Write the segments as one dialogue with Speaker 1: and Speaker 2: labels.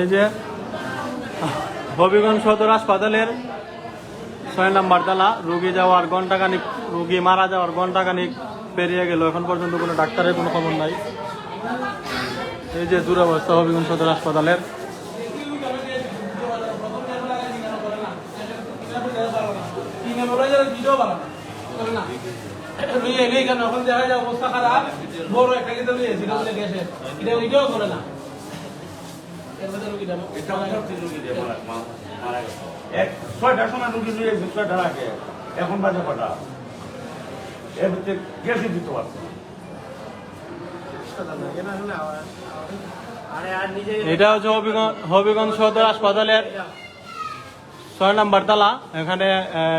Speaker 1: এই যে হবিগঞ্জ সদর হাসপাতালের ছয় নাম্বার তালা রুগী যাওয়ার ঘন্টাখানিক রুগী মারা যাওয়ার ঘন্টাখানিক পেরিয়ে গেল এখন পর্যন্ত কোনো ডাক্তারের কোনো খবর নাই এই যে দুরবস্থা হবিগঞ্জ সদর হাসপাতালের
Speaker 2: বড় একটা কিন্তু নিয়ে যেটা বলে গ্যাসের এটা ওইটাও করে না এর মধ্যে রুগীটা
Speaker 3: এক ছয়টার সময় রুগী নিয়ে এসে ছয়টার আগে এখন বাজে কটা? এর ভিতরে গ্যাসই দিতে পারছে
Speaker 1: এটা হচ্ছে হবিগঞ্জ হবিগঞ্জ সদর হাসপাতালের ছয় নাম্বার তালা। এখানে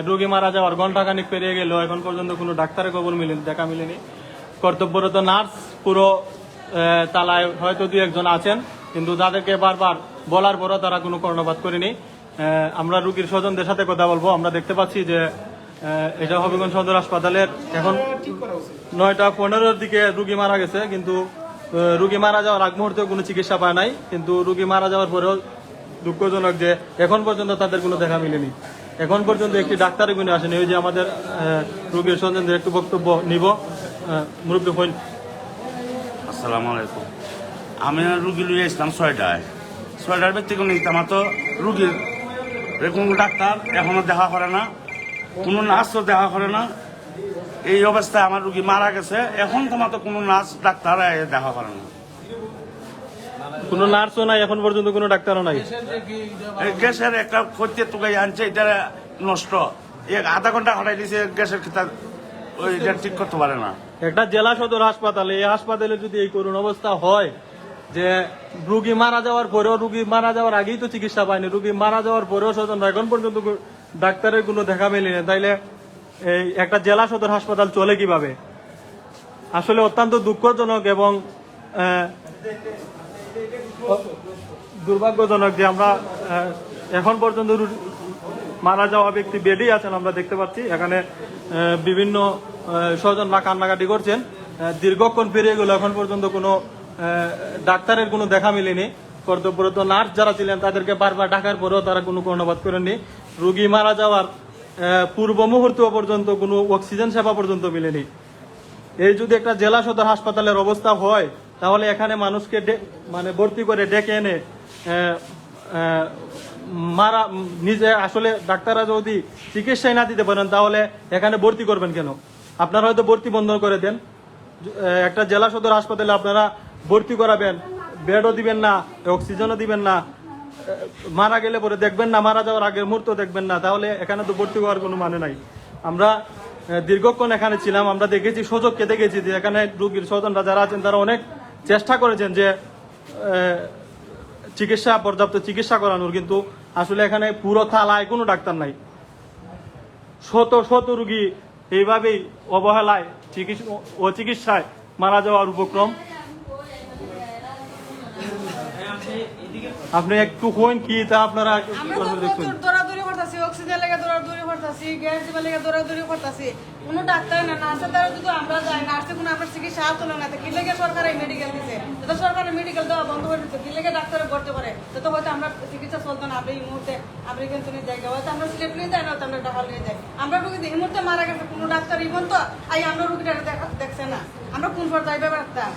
Speaker 1: রুগী মারা যাওয়ার ঘন্টাখানিক পেরিয়ে গেল এখন পর্যন্ত কোনো ডাক্তারের খবর মিলেনি দেখা মিলেনি। কর্তব্যরত নার্স পুরো তালায় হয়তো দুই একজন আছেন। কিন্তু তাদেরকে বারবার বলার পরও তারা কোনো কর্ণপাত করেনি। আমরা রুগীর স্বজনদের সাথে কথা বলব। আমরা দেখতে পাচ্ছি যে এটা হবিগঞ্জ সদর হাসপাতালের এখন নয়টা পনেরোর দিকে রুগী মারা গেছে, কিন্তু রুগী মারা যাওয়ার আগ মুহূর্তেও কোনো চিকিৎসা পায় নাই। কিন্তু রুগী মারা যাওয়ার পরেও দুঃখজনক যে, এখন পর্যন্ত তাদের কোনো দেখা মিলেনি। এখন পর্যন্ত একটি ডাক্তারের গুণে আসেনি। ওই যে আমাদের রুগীর স্বজনদের একটু বক্তব্য নিব। মুরব্বী হইন
Speaker 3: আসসালামু আলাইকুম। আমি রুগী লুয়ে আসলাম ছয়টায়। ছয়টার ব্যক্তি কোনো আমার তো রুগীর কোনো ডাক্তার এখনও দেখা করে না কোনো নার্সও দেখা করে না। এই অবস্থায় আমার রুগী মারা গেছে এখন তোমার তো কোনো নার্স ডাক্তার দেখা করে না।
Speaker 1: কোনো নার্সও নাই এখন পর্যন্ত কোনো ডাক্তারও নাই।
Speaker 3: এই গ্যাসের একটা খতিয়ে টুকাই আনছে এটা নষ্ট। এক আধা ঘণ্টা হটাই দিছে গ্যাসের খিতা ওই ঠিক করতে পারে না।
Speaker 1: একটা জেলা সদর হাসপাতালে এই হাসপাতালে যদি এই করুণ অবস্থা হয় যে রুগী মারা যাওয়ার পরেও রুগী মারা যাওয়ার আগেই তো চিকিৎসা পায়নি। রুগী মারা যাওয়ার পরেও স্বজন এখন পর্যন্ত ডাক্তারের কোনো দেখা মেলেনি তাইলে এই একটা জেলা সদর হাসপাতাল চলে কীভাবে? আসলে অত্যন্ত দুঃখজনক এবং দুর্ভাগ্যজনক যে আমরা এখন পর্যন্ত মারা যাওয়া ব্যক্তি বেডেই আছেন আমরা দেখতে পাচ্ছি। এখানে বিভিন্ন স্বজনরা কান্নাকাটি করছেন। দীর্ঘক্ষণ পেরিয়ে গেল। এখন পর্যন্ত কোনো ডাক্তারের কোনো দেখা মিলেনি। কর্তব্যরত নার্স যারা ছিলেন, তাদেরকে বারবার ডাকার পরেও তারা কোনো কর্ণপাত করেননি। রুগী মারা যাওয়ার পূর্ব মুহূর্ত পর্যন্ত কোনো অক্সিজেন সেবা পর্যন্ত মিলেনি। এই যদি একটা জেলা সদর হাসপাতালের অবস্থা হয়, তাহলে এখানে মানুষকে মানে ভর্তি করে ডেকে এনে মারা, নিজে, আসলে ডাক্তাররা যদি চিকিৎসাই না দিতে পারেন, তাহলে এখানে ভর্তি করবেন কেন? আপনারা হয়তো ভর্তি বন্ধ করে দেন। একটা জেলা সদর হাসপাতালে আপনারা ভর্তি করাবেন বেডও দিবেন না অক্সিজেনও দিবেন না মারা গেলে পরে দেখবেন না, মারা যাওয়ার আগের মুহূর্ত দেখবেন না, তাহলে এখানে তো ভর্তি হওয়ার কোনো মানে নাই। আমরা দীর্ঘক্ষণ এখানে ছিলাম, আমরা দেখেছি সুযোগকে দেখেছি যে এখানে রুগীর স্বজনরা যারা আছেন, তারা অনেক চেষ্টা করেছেন যে চিকিৎসা, পর্যাপ্ত চিকিৎসা করানোর, কিন্তু আসলে এখানে পুরো থালায় কোনো ডাক্তার নাই। শত শত রুগী এইভাবেই অবহেলায়, চিকিৎসা ও চিকিৎসায় মারা যাওয়ার উপক্রম। আপনি একটু হইন কি তা আপনারা দেখুন।
Speaker 4: দৌড়াদৌড়ি করতেছি অক্সিজেন লেগে দৌড়াদৌড়ি করতেছি গ্যাস দিবার লেগে দৌড়াদৌড়ি করতেছি। কোনো ডাক্তার না নার্সের দ্বারা যদি আমরা যাই নার্সে কোনো আমরা চিকিৎসা তুলে না কি লেগে সরকার এই মেডিকেল দিছে? তো সরকারের মেডিকেল দেওয়া বন্ধ করে দিচ্ছে কি লেগে ডাক্তারে করতে পারে? তো হয়তো আমরা চিকিৎসা চলতো না আপনি এই মুহূর্তে আপনি কিন্তু নিয়ে জায়গা হয়তো আমরা স্লিপ নিয়ে যাই না হয়তো আমরা ঢাকা নিয়ে যাই। আমরা রুগী এই মুহূর্তে মারা গেছে কোনো ডাক্তার ইমন তো? আই আমরা রুগীটা দেখা দেখছে না। আমরা কোন পর যাইবে পারতাম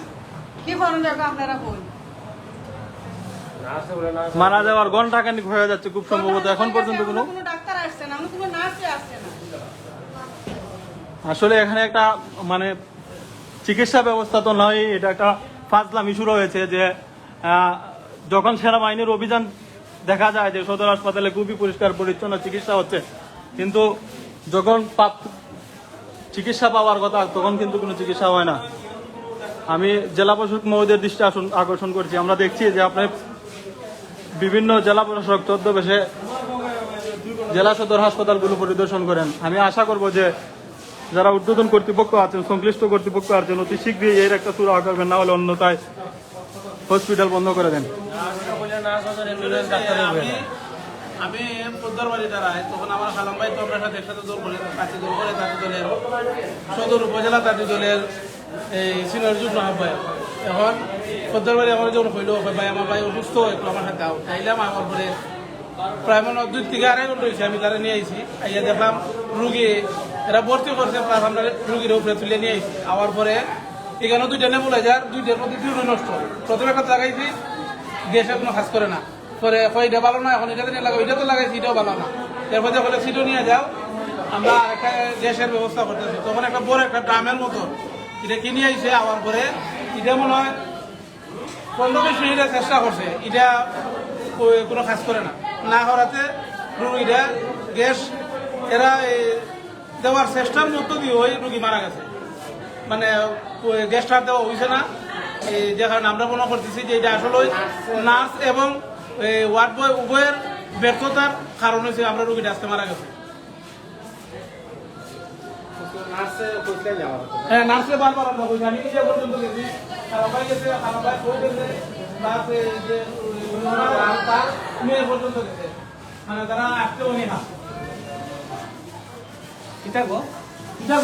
Speaker 4: কি করেন দেখো আপনারা বল
Speaker 1: মারা যাওয়ার ঘণ্টা খানিক হয়ে যাচ্ছে খুব সম্ভবত। এখন পর্যন্ত কোনো
Speaker 4: ডাক্তার আসছে না কোনো নার্সে আসছে না।
Speaker 1: আসলে এখানে একটা মানে চিকিৎসা ব্যবস্থা তো নয় এটা একটা ফাজলামি শুরু হয়েছে যে যখন সেনাবাহিনীর অভিযান দেখা যায় যে সদর হাসপাতালে খুবই পরিষ্কার পরিচ্ছন্ন চিকিৎসা হচ্ছে কিন্তু যখন পাপ- চিকিৎসা পাওয়ার কথা তখন কিন্তু কোনো চিকিৎসা হয় না। আমি জেলা প্রশাসক মহোদয়ের দৃষ্টি আসন আকর্ষণ করছি। আমরা দেখছি যে আপনার বিভিন্ন জেলা প্রশাসক ছদ্মবেশে জেলা সদর হাসপাতালগুলো পরিদর্শন করেন। আমি আশা করব যে যারা উদ্বোধন কর্তৃপক্ষ আছেন, সংশ্লিষ্ট কর্তৃপক্ষ আছেন, অতি শীঘ্রই এর একটা সুরাহা করবেন না হলে অন্যতায় হসপিটাল বন্ধ করে দেন।
Speaker 2: আমি আমি পদ্মার বাড়ি দাঁড়াই তখন আমার খালাম ভাই তো সাথে দৌড় করে দৌড় করে দলের সদর উপজেলা তাঁতি দলের এই সিনিয়র যুগ্ম আহ্বায়ক। এখন সদ্যর বাড়ি আমার যখন হইল ভাই আমার ভাই অসুস্থ একটু আমার সাথে আও তাইলাম আমার পরে প্রায় মনে দুই থেকে আড়াই ঘণ্টা হয়েছে আমি তারা নিয়ে আইছি আইয়া দেখলাম রুগী এরা ভর্তি করছে প্লাস আমরা রুগীর উপরে তুলে নিয়ে আইছি আওয়ার পরে এখানে দুইটা নেবুলাইজার দুইটার মধ্যে দুটো নষ্ট প্রথমে একটা লাগাইছি গ্যাসে কোনো কাজ করে না। পরে এটা ভালো না, এখন এটাতে নিয়ে লাগাও এটা তো লাগাইছি এটাও ভালো না। এরপর যখন সিটও নিয়ে যাও, আমরা একটা গ্যাসের ব্যবস্থা করতেছি। তখন একটা বড় একটা ড্রামের মতো এটা কিনে আইছে আওয়ার পরে এটা মনে হয় পনেরো বিশ মিনিটের চেষ্টা করছে এটা কোনো কাজ করে না। না করাতে রুগীটা গ্যাস এরা দেওয়ার চেষ্টার মধ্য দিয়ে ওই রুগী মারা গেছে। মানে গ্যাসটা দেওয়া হয়েছে না। যে কারণে আমরা মনে করতেছি যে এটা আসলে নার্স এবং ওয়ার্ড বয় উভয়ের ব্যর্থতার কারণ হয়েছে আমরা রুগীটা আজকে মারা গেছে। হ্যাঁ নার্সে বারবার আমরা বলছি। আমি নিজে পর্যন্ত গেছি খারাপ ভাই গেছে খারাপ ভাই বই গেছে। প্লাস এই যে তার মেয়ে পর্যন্ত গেছে। মানে তারা আসতেও নি। না এটা